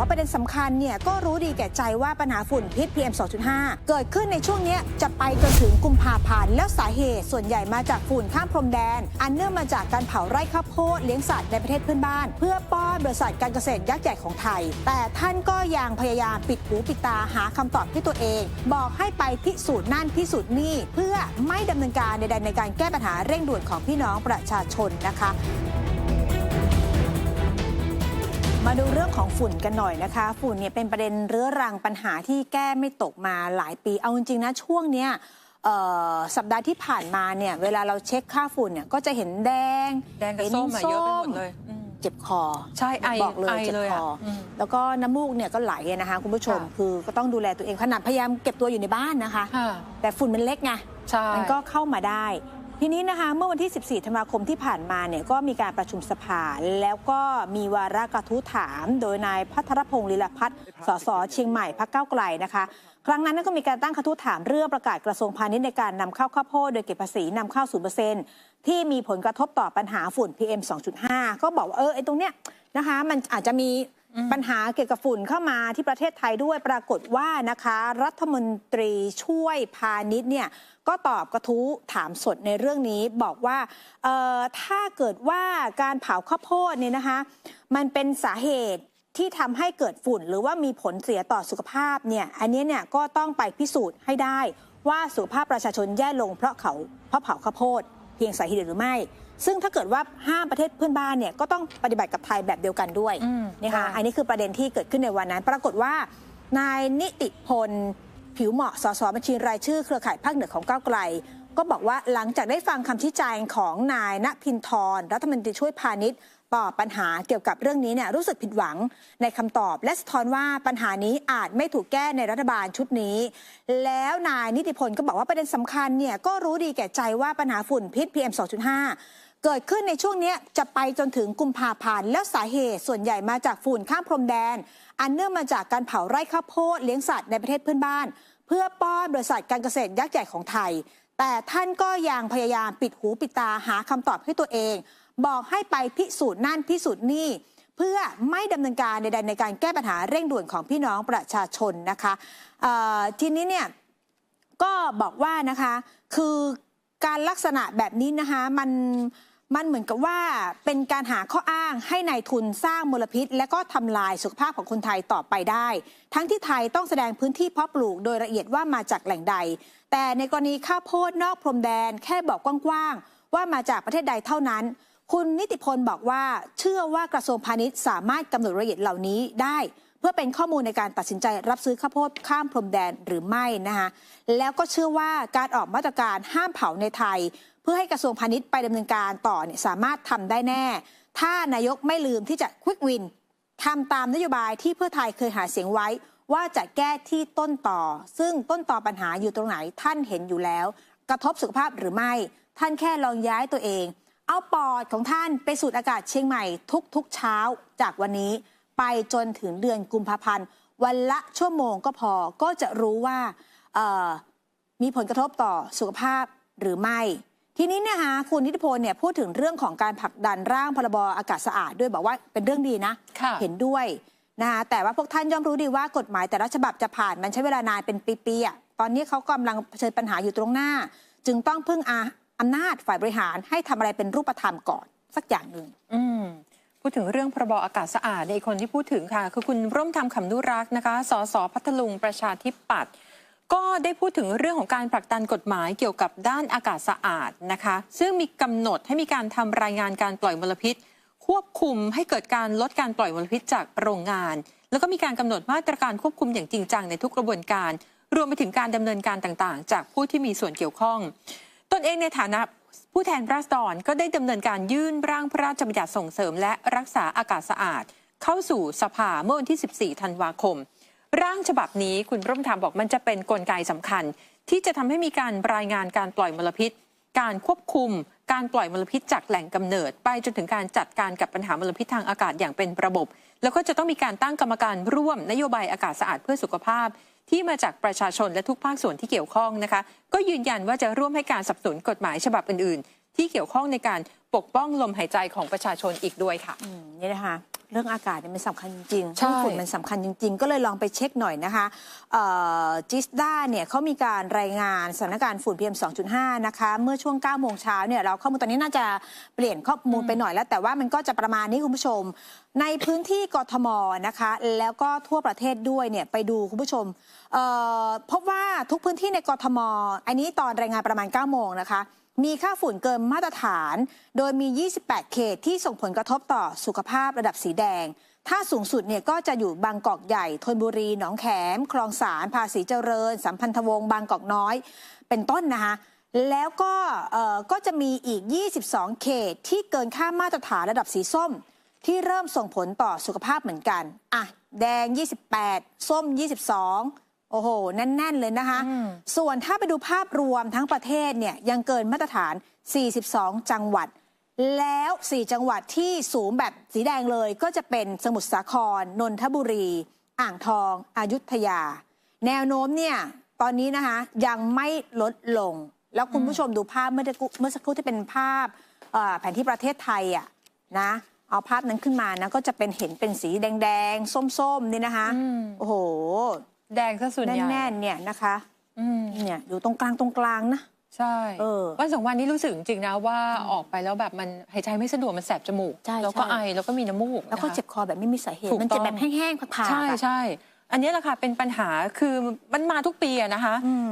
ว่าประเด็นสำคัญเนี่ยก็รู้ดีแก่ใจว่าปัญหาฝุ่นพิษ PM 2.5 เกิดขึ้นในช่วงนี้จะไปจนถึงกุมภาพันธ์แล้วสาเหตุส่วนใหญ่มาจากฝุ่นข้ามพรมแดน อันเนื่องมาจากการเผาไร่ข้าวโพดเลี้ยงสัตว์ในประเทศเพื่อนบ้าน เพื่อป้อนบริษัทการเกษตรยักษ์ใหญ่ของไทย แต่ท่านก็ยังพยายามปิดหูปิดตาหาคำตอบให้ตัวเอง บอกให้ไปพิสูจน์นั่นพิสูจน์นี่ เพื่อไม่ดำเนินการใดๆในการแก้ปัญหาเร่งด่วนของพี่น้องประชาชนนะคะ มาดูเรื่องของฝุ่นกันหน่อยนะคะ ฝุ่นเนี่ยเป็นประเด็นเรื้อรังปัญหาที่แก้ไม่ตกมาหลายปี เอาจริงๆนะช่วงเนี้ยเอ่อสัปดาห์ที่ผ่านมาเนี่ยเวลาเราเช็คค่าฝุ่นเนี่ยก็จะเห็นแดงแดงกับห็นส้มอะเยอะไปหมดเลยอืมเจ็บคอ ใช่ไอบอกเลยไอเจ็บเลยคอะออมแล้วก็น้ำมูกเนี่ยก็ไหลอะนะคะคุณผู้ชมค่ะคือก็ต้องดูแลตัวเองขนาดพยายามเก็บตัวอยู่ในบ้านนะคะค่ะแต่ฝุ่นมันเล็กไงใช่มันก็เข้ามาได้ ทีนี้นะคะเมื่อวันที่ 14 ธันวาคมที่ผ่านมาเนี่ยก็มีการประชุมสภาแล้วก็มีวาระกระทู้ถาม โดยนายพัทรพงศ์ลีลพัฒน์สสเชียงใหม่พักเก้าไกลนะคะ ครั้งนั้นก็มีการตั้งกระทู้ถามเรื่องประกาศกระทรวงพาณิชย์ในการนำเข้าข้าวโพดโดยเก็บภาษีนำเข้าศูนเปอร์เซ็นต์ที่มีผลกระทบต่อปัญหาฝุ่น PM 2.5 ก็บอกว่าเออไอ้ตรงเนี้ยนะคะมันอาจจะมี ปัญหาเกี่ยวกับฝุ่นเข้ามาที่ประเทศไทยด้วยปรากฏว่านะคะ รัฐมนตรีช่วยพาณิชย์เนี่ยก็ตอบกระทู้ถามสดในเรื่องนี้บอกว่าถ้าเกิดว่าการเผาข้าวโพดเนี่ยนะคะ มันเป็นสาเหตุที่ทำให้เกิดฝุ่น หรือว่ามีผลเสียต่อสุขภาพเนี่ยอันนี้เนี่ยก็ต้องไปพิสูจน์ให้ได้ ว่าสุขภาพประชาชนแย่ลงเพราะเขาเพราะเผาข้าวโพด เพียงสาเหตุเดียวหรือไม่ ซึ่งถ้าเกิดว่าห้ามประเทศเพื่อนบ้านเนี่ยก็ต้องปฏิบัติกับไทยแบบเดียวกันด้วยอืมนะคะค่ะอันนี้คือประเด็นที่เกิดขึ้นในวันนั้น ปรากฏว่านายนิติพลผิวเหมาะสสบัญชีรายชื่อเครือข่ายภาคเหนือของก้าวไกล ก็บอกว่าหลังจากได้ฟังคำชี้แจงของนายณพินทรรัฐมนตรีช่วยพาณิชย์ต่อบปัญหาเกี่ยวกับเรื่องนี้เนี่ยรู้สึกผิดหวังในคำตอบ และสะท้อนว่าปัญหานี้อาจไม่ถูกแก้ในรัฐบาลชุดนี้ แล้วนายนิติพลก็บอกว่าประเด็นสำคัญเนี่ยก็รู้ดีแก่ใจว่าปัญหาฝุ่นพิษ PM 2.5 เกิดขึ้นในช่วงนี้จะไปจนถึงกุมภาพันธ์แล้วสาเหตุส่วนใหญ่มาจากฝุ่นข้ามพรมแดน อันเนื่องมาจากการเผาไร่ข้าวโพดเลี้ยงสัตว์ในประเทศเพื่อนบ้าน เพื่อป้อนบริษัทการเกษตรยักษ์ใหญ่ของไทย แต่ท่านก็ยังพยายามปิดหูปิดตาหาคำตอบให้ตัวเอง บอกให้ไปพิสูจน์นั่นพิสูจน์นี่เพื่อไม่ดำเนินการใดๆในการแก้ปัญหาเร่งด่วนของพี่น้องประชาชนนะคะเอ่อทีนี้เนี่ยก็บอกว่านะคะคือการลักษณะแบบนี้นะคะมัน มันเหมือนกับว่าเป็นการหาข้ออ้างให้ในายทุนสร้างมลพิษ และก็ทำลายสุขภาพของคนไทยต่อไปได้ ทั้งที่ไทยต้องแสดงพื้นที่เพาะปลูกโดยละเอียดว่ามาจากแหล่งใด แต่ในกรณีข้าวโพดนอกพรมแดน แค่บอกกว้างๆว่ามาจากประเทศใดเท่านั้น คุณนิติพลบอกว่าเชื่อว่ากระทรวงพาณิชย์สามารถกำหนดละเอียดเหล่านี้ได้ เพื่อเป็นข้อมูลในการตัดสินใจรับซื้อข้าวโพดข้ามพรมแดนหรือไม่นะคะแล้วก็เชื่อว่าการออกมาตรการห้ามเผาในไทย เพื่อให้กระทรวงพาณิชย์ไปดำเนินการต่อเนี่ยสามารถทำได้แน่ ถ้านายกไม่ลืมที่จะควิกวินทำตามนโยบายที่เพื่อไทยเคยหาเสียงไว้ว่าจะแก้ที่ต้นต่อ ซึ่งต้นต่อปัญหาอยู่ตรงไหนท่านเห็นอยู่แล้ว กระทบสุขภาพหรือไม่ ท่านแค่ลองย้ายตัวเอง เอาปอดของท่านไปสูดอากาศเชียงใหม่ทุกๆเช้าจากวันนี้ ไปจนถึงเดือนกุมภาพันธ์ วันละชั่วโมงก็พอก็จะรู้ว่าเอ่อมีผลกระทบต่อสุขภาพหรือไม่ ทีนี้เนี่ยฮะคุณนิติพลเนี่ยพูดถึงเรื่องของการผลักดันร่างพรบอากาศสะอาดด้วยบอกว่าเป็นเรื่องดีนะค่ะเห็นด้วยนะคะแต่ว่าพวกท่านย่อมรู้ดีว่ากฎหมายแต่ละฉบับจะผ่านมันใช้เวลานานเป็นปีๆอะตอนนี้เขากำลังเผชิญปัญหาอยู่ตรงหน้า จึงต้องพึ่งอาอำนาจฝ่ายบริหารให้ทำอะไรเป็นรูปธรรมก่อนสักอย่างหนึ่งอืม พูดถึงเรื่องพรบอากาศสะอาดในคนที่พูดถึงค่ะ คือคุณร่วมทำคำนุรักษ์นะคะสสพัทลุงประชาธิปัตย์ก็ได้พูดถึงเรื่องของการผลักดันกฎหมายเกี่ยวกับด้านอากาศสะอาดนะคะ ซึ่งมีกำหนดให้มีการทำรายงานการปล่อยมลพิษ ควบคุมให้เกิดการลดการปล่อยมลพิษจากโรงงาน แล้วก็มีการกำหนดมาตรการควบคุมอย่างจริงจังในทุกกระบวนการ รวมไปถึงการดำเนินการต่างๆ จากผู้ที่มีส่วนเกี่ยวข้อง ตนเองในฐานะ ผู้แทนราษฎรก็ได้ดำเนินการยื่นร่างพระราชบัญญัติส่งเสริม และรักษาอากาศสะอาด เข้าสู่สภาเมื่อวันที่ 14 ธันวาคม ร่างฉบับนี้คุณร่มธรรมบอกมันจะเป็นนกลไกสำคัญ ที่จะทำให้มีการรายงานการปล่อยมลพิษ การควบคุม การปล่อยมลพิษจากแหล่งกำเนิด ไปจนถึงการจัดการกับปัญหามลพิษทางอากาศอย่างเป็นระบบ แล้วก็จะต้องมีการตั้งกรรมการร่วมนโยบายอากาศสะอาดเพื่อสุขภาพ ที่มาจากประชาชนและทุกภาคส่วนที่เกี่ยวข้องนะคะ ก็ยืนยันว่าจะร่วมให้การสนับสนุนกฎหมายฉบับอื่น ๆ ที่เกี่ยวข้องในการปกป้องลมหายใจของประชาชนอีกด้วยค่ะนี่นะคะ เรื่องอากาศเนี่ยมันสำคัญจริงๆใช่ เรื่องฝุ่นมันสำคัญจริง ๆ ก็เลยลองไปเช็คหน่อยนะคะจิสด้าเนี่ยเขามีการรายงานสถานการณ์ฝุ่น PM 2.5 นะคะ เมื่อช่วง 9 โมงเช้าเนี่ยเราข้อมูลตอนนี้น่าจะเปลี่ยนข้อมูลไปหน่อยแล้ว แต่ว่ามันก็จะประมาณนี้คุณผู้ชม ในพื้นที่กทมนะคะ แล้วก็ทั่วประเทศด้วยเนี่ยไปดูคุณผู้ชมเอ่อพบว่าทุกพื้นที่ในกทม อันนี้ตอนรายงานประมาณ 9 โมงนะคะ มีค่าฝุ่นเกินมาตรฐาน โดยมี 28 เขตที่ส่งผลกระทบต่อสุขภาพระดับสีแดง ถ้าสูงสุดเนี่ยก็จะอยู่บางกอกใหญ่ธนบุรี หนองแขม คลองสารภาษีเจริญ สัมพันธวงศ์บางกอกน้อย เป็นต้นนะคะแล้วก็ก็จะมีอีก 22 เขตที่เกินค่ามาตรฐานระดับสีส้ม ที่เริ่มส่งผลต่อสุขภาพเหมือนกัน อะ แดง 28 ส้ม 22 โอ้โห แน่น ๆ เลยนะคะอืมส่วนถ้าไปดูภาพรวมทั้งประเทศเนี่ยยังเกินมาตรฐาน 42 จังหวัด แล้ว 4 จังหวัดที่สูงแบบสีแดงเลยก็จะเป็นสมุทรสาคร นนทบุรี อ่างทองอายุทยา แนวโน้มเนี่ยตอนนี้นะคะยังไม่ลดลง แล้วคุณผู้ชมดูภาพเมื่อตะกู้เมื่อสักครู่ที่เป็นภาพเอ่อแผนที่ประเทศไทยอะนะเอาภาพนั้นขึ้นมานะก็จะเป็นเห็นเป็นสีแดงๆ ส้มๆนี่นะคะอืมโอ้โห แดงซะส่วนใหญ่แน่นๆเนี่ยนะคะอืมเนี่ยอยู่ตรงกลางตรงกลางนะใช่เออวันสองวันนี้รู้สึกจริงๆนะว่าออกไปแล้วแบบมันหายใจไม่สะดวกมันแสบจมูกใช่แล้วก็ใช่ไอแล้วก็มีน้ำมูกแล้วก็นะคะเจ็บคอแบบไม่มีสาเหตุถูกมันเจ็บต้องแบบแห้งๆผ่าๆใช่อะใช่อันนี้แหละค่ะเป็นปัญหาคือมันมาทุกปีอะนะคะอืม